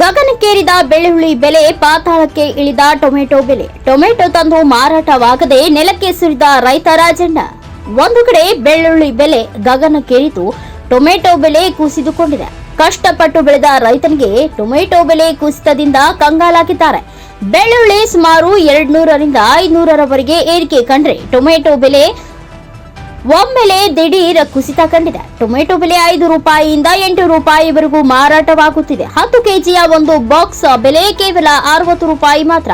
ಗಗನಕ್ಕೇರಿದ ಬೆಳ್ಳುಳ್ಳಿ ಬೆಲೆ ಪಾತಾಳಕ್ಕೆ ಇಳಿದ ಟೊಮೆಟೊ ಬೆಲೆ. ಟೊಮೆಟೊ ತಂದು ಮಾರಾಟವಾಗದೆ ನೆಲಕ್ಕೆ ಸುರಿದ ರೈತ ರಾಜಣ್ಣ ಒಂದು ಕಡೆ ಬೆಳ್ಳುಳ್ಳಿ ಬೆಲೆ ಗಗನಕ್ಕೇರಿತು, ಟೊಮೆಟೊ ಬೆಲೆ ಕುಸಿದುಕೊಂಡಿದೆ. ಕಷ್ಟಪಟ್ಟು ಬೆಳೆದ ರೈತನಿಗೆ ಟೊಮೆಟೊ ಬೆಲೆ ಕುಸಿತದಿಂದ ಕಂಗಾಲಾಗಿದ್ದಾರೆ. ಬೆಳ್ಳುಳ್ಳಿ ಸುಮಾರು ಎರಡ್ನೂರರಿಂದ ಐನೂರರವರೆಗೆ ಏರಿಕೆ ಕಂಡ್ರೆ ಟೊಮೆಟೊ ಬೆಲೆ ಒಮ್ಮೆಲೆ ದಿಢೀರ್ ಕುಸಿತ ಕಂಡಿದೆ. ಟೊಮೆಟೊ ಬೆಲೆ ಐದು ರೂಪಾಯಿಯಿಂದ ಎಂಟು ರೂಪಾಯಿವರೆಗೂ ಮಾರಾಟವಾಗುತ್ತಿದೆ. ಹತ್ತು ಕೆಜಿಯ ಒಂದು ಬಾಕ್ಸ್ ಬೆಲೆ ಕೇವಲ ಅರವತ್ತು ರೂಪಾಯಿ ಮಾತ್ರ.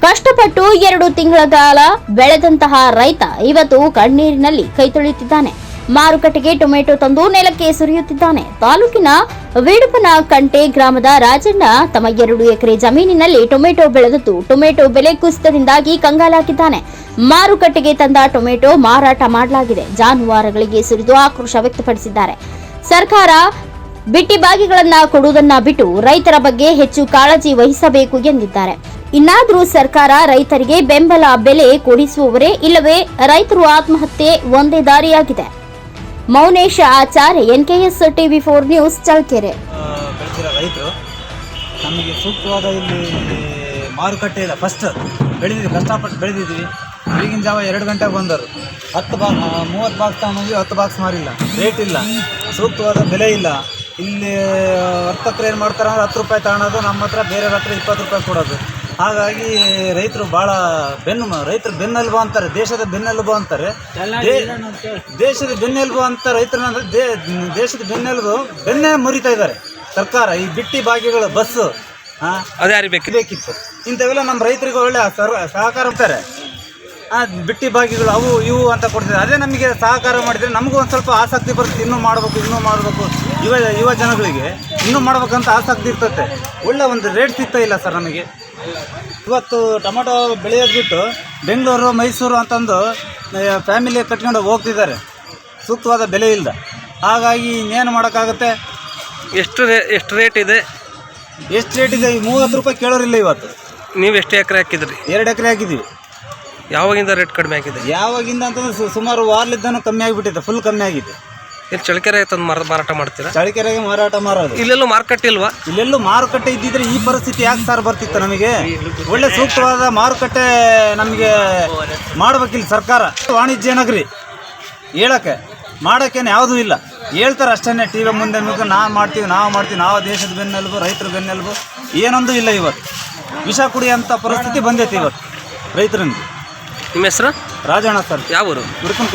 ಕಷ್ಟಪಟ್ಟು ಎರಡು ತಿಂಗಳ ಕಾಲ ಬೆಳೆದಂತಹ ರೈತ ಇವತ್ತು ಕಣ್ಣೀರಿನಲ್ಲಿ ಕೈ ತೊಳೆಯುತ್ತಿದ್ದಾನೆ. ಮಾರುಕಟ್ಟೆಗೆ ಟೊಮೆಟೊ ತಂದು ನೆಲಕ್ಕೆ ಸುರಿಯುತ್ತಿದ್ದಾನೆ. ತಾಲೂಕಿನ ವೀಡಪನ ಕಂಟೆ ಗ್ರಾಮದ ರಾಜಣ್ಣ ತಮ್ಮ ಎರಡು ಎಕರೆ ಜಮೀನಿನಲ್ಲಿ ಟೊಮೆಟೊ ಬೆಳೆದದ್ದು, ಟೊಮೆಟೊ ಬೆಲೆ ಕುಸಿತದಿಂದಾಗಿ ಕಂಗಾಲಾಗಿದ್ದಾನೆ. ಮಾರುಕಟ್ಟೆಗೆ ತಂದ ಟೊಮೆಟೊ ಮಾರಾಟ ಮಾಡಲಾಗಿದೆ. ಜಾನುವಾರುಗಳಿಗೆ ಸುರಿದು ಆಕ್ರೋಶ ವ್ಯಕ್ತಪಡಿಸಿದ್ದಾರೆ. ಸರ್ಕಾರ ಬಿಟ್ಟಿ ಬಾಗಿಗಳನ್ನ ಕೊಡುವುದನ್ನ ಬಿಟ್ಟು ರೈತರ ಬಗ್ಗೆ ಹೆಚ್ಚು ಕಾಳಜಿ ವಹಿಸಬೇಕು ಎಂದಿದ್ದಾರೆ. ಇನ್ನಾದರೂ ಸರ್ಕಾರ ರೈತರಿಗೆ ಬೆಂಬಲ ಬೆಲೆ ಕೊಡಿಸುವವರೇ ಇಲ್ಲವೇ ರೈತರು ಆತ್ಮಹತ್ಯೆ ಒಂದೇ ದಾರಿಯಾಗಿದೆ. Mounesha Acharya, NKS TV four news Challakere. ರೈತರು, ನಮಗೆ ಸೂಕ್ತವಾದ ಇಲ್ಲಿ ಮಾರುಕಟ್ಟೆ ಇಲ್ಲ. ಫಸ್ಟ್ ಬೆಳೆದಿದ್ವಿ ಕಷ್ಟಪಟ್ಟು ಬೆಳೆದಿದ್ವಿ ಈಗಿನ ಜಾವ ಎರಡು ಗಂಟೆಗೆ ಬಂದರು. ಹತ್ತು ಬಾ ಮೂವತ್ತು ಬಾಕ್ಸ್ ತಗೊಂಡೋಗಿ ಹತ್ತು ಬಾಕ್ಸ್ ಮಾರಿಲ್ಲ. ರೇಟ್ ಇಲ್ಲ. ಸೂಕ್ತವಾದ ಬೆಲೆ ಇಲ್ಲ. ಇಲ್ಲಿ ವರ್ತಕರು ಏನು ಮಾಡ್ತಾರೆ ಹತ್ತು ರೂಪಾಯಿ ತಗೊಳೋದು ನಮ್ಮ ಹತ್ರ, ಬೇರೆಯವ್ರ ಹತ್ರ ಇಪ್ಪತ್ತು ರೂಪಾಯಿ ಕೊಡೋದು. ಹಾಗಾಗಿ ರೈತರು ಭಾಳ ಬೆನ್ನು ರೈತರು ಬೆನ್ನೆಲುಬು ಅಂತಾರೆ ದೇಶದ ಬೆನ್ನೆಲುಬು ಅಂತಾರೆ. ದೇಶದ ಬೆನ್ನೆಲುಬು ಅಂತ ರೈತರನ್ನ ದೇಶದ ಬೆನ್ನೆಲುಬು ಬೆನ್ನೇ ಮುರಿತಾ ಇದ್ದಾರೆ. ಸರ್ಕಾರ ಈ ಬಿಟ್ಟಿ ಬಾಗಿಗಳು ಬಸ್ಸು ಹಾ ಅದು ಯಾರಿಗೆ ಬೇಕಿದೆ ಬೇಕಿತ್ತು. ಇಂಥವೆಲ್ಲ ನಮ್ಮ ರೈತರಿಗೆ ಒಳ್ಳೆ ಸರ್ ಸಹಕಾರ ಅಂತಾರೆ. ಆ ಬಿಟ್ಟಿ ಬಾಗಿಗಳು ಅವು ಇವು ಅಂತ ಕೊಡ್ತಿದ್ದಾರೆ. ಅದೇ ನಮಗೆ ಸಹಕಾರ ಮಾಡಿದರೆ ನಮಗೂ ಒಂದು ಸ್ವಲ್ಪ ಆಸಕ್ತಿ ಬರುತ್ತೆ. ಇನ್ನೂ ಮಾಡಬೇಕು ಇನ್ನೂ ಮಾಡಬೇಕು. ಯುವ ಯುವ ಜನಗಳಿಗೆ ಇನ್ನೂ ಮಾಡ್ಬೇಕಂತ ಆಸಕ್ತಿ ಇರ್ತದೆ ಒಳ್ಳೆ ಒಂದು ರೇಟ್ ಸಿಗ್ತಾ ಇಲ್ಲ ಸರ್ ನಮಗೆ. ಇವತ್ತು ಟೊಮೆಟೊ ಬೆಳೆಯೋದು ಬಿಟ್ಟು ಬೆಂಗಳೂರು ಮೈಸೂರು ಅಂತಂದು ಫ್ಯಾಮಿಲಿ ಕಟ್ಕೊಂಡು ಹೋಗ್ತಿದ್ದಾರೆ. ಸೂಕ್ತವಾದ ಬೆಲೆ ಇಲ್ಲದ ಹಾಗಾಗಿ ಇನ್ನೇನು ಮಾಡೋಕ್ಕಾಗುತ್ತೆ? ಎಷ್ಟು ರೇ ಎಷ್ಟು ರೇಟ್ ಇದೆ? ಎಷ್ಟು ರೇಟ್ ಇದೆ? ಈ ಮೂವತ್ತು ರೂಪಾಯಿ ಕೇಳೋರಿಲ್ಲ ಇವತ್ತು. ನೀವು ಎಷ್ಟು ಎಕರೆ ಹಾಕಿದ್ರಿ? ಎರಡು ಎಕರೆ ಹಾಕಿದ್ದೀವಿ. ಯಾವಾಗಿಂದ ರೇಟ್ ಕಡಿಮೆ ಆಗಿದೆ? ಯಾವಾಗಿಂದ ಅಂತಂದ್ರೆ ಸು- ಸುಮಾರು ವಾರ್ಲಿದ್ದನೂ ಕಮ್ಮಿ ಆಗಿಬಿಟ್ಟಿದೆ ಫುಲ್ ಕಮ್ಮಿ ಆಗಿದೆ. ಇಲ್ಲಿ ಚಳಕೆರೆ ತಂದು ಮಾರ ಮಾರಾಟ ಮಾಡ್ತೀರಾ? ಚಳಿಕೆರೆಗೆ ಮಾರಾಟ ಮಾರೋದು. ಇಲ್ಲೆಲ್ಲೂ ಮಾರುಕಟ್ಟೆ ಇಲ್ವಾ? ಇಲ್ಲೆಲ್ಲೂ ಮಾರುಕಟ್ಟೆ ಇದ್ದಿದ್ರೆ ಈ ಪರಿಸ್ಥಿತಿ ಯಾಕೆ ಸರ್ ಬರ್ತಿತ್ತು ನಮಗೆ? ಒಳ್ಳೆ ಸೂಕ್ತವಾದ ಮಾರುಕಟ್ಟೆ ನಮಗೆ ಮಾಡ್ಬೇಕಿಲ್ಲ ಸರ್ಕಾರ. ವಾಣಿಜ್ಯ ನಗರಿ. ಹೇಳಕ್ಕೆ ಮಾಡೋಕ್ಕೇನು ಯಾವುದೂ ಇಲ್ಲ. ಹೇಳ್ತಾರೆ ಅಷ್ಟೇ ಟಿ ವಿ ಮುಂದೆ ಮುಖ ನಾವು ಮಾಡ್ತೀವಿ ನಾವು ಮಾಡ್ತೀವಿ ನಾವು ದೇಶದ ಬೆನ್ನೆಲುಬು ರೈತರ ಬೆನ್ನೆಲುಬು. ಏನೊಂದು ಇಲ್ಲ ಇವತ್ತು. ವಿಷ ಕುಡಿಯೋಂಥ ಪರಿಸ್ಥಿತಿ ಬಂದೈತಿ ಇವತ್ತು ರೈತರಿಂದ. ನಿಮ್ಮ ಹೆಸರು? ರಾಜಣ್ಣ ಸರ್. ಯಾವ ಊರು ಹುಡ್ಕೊಂಡು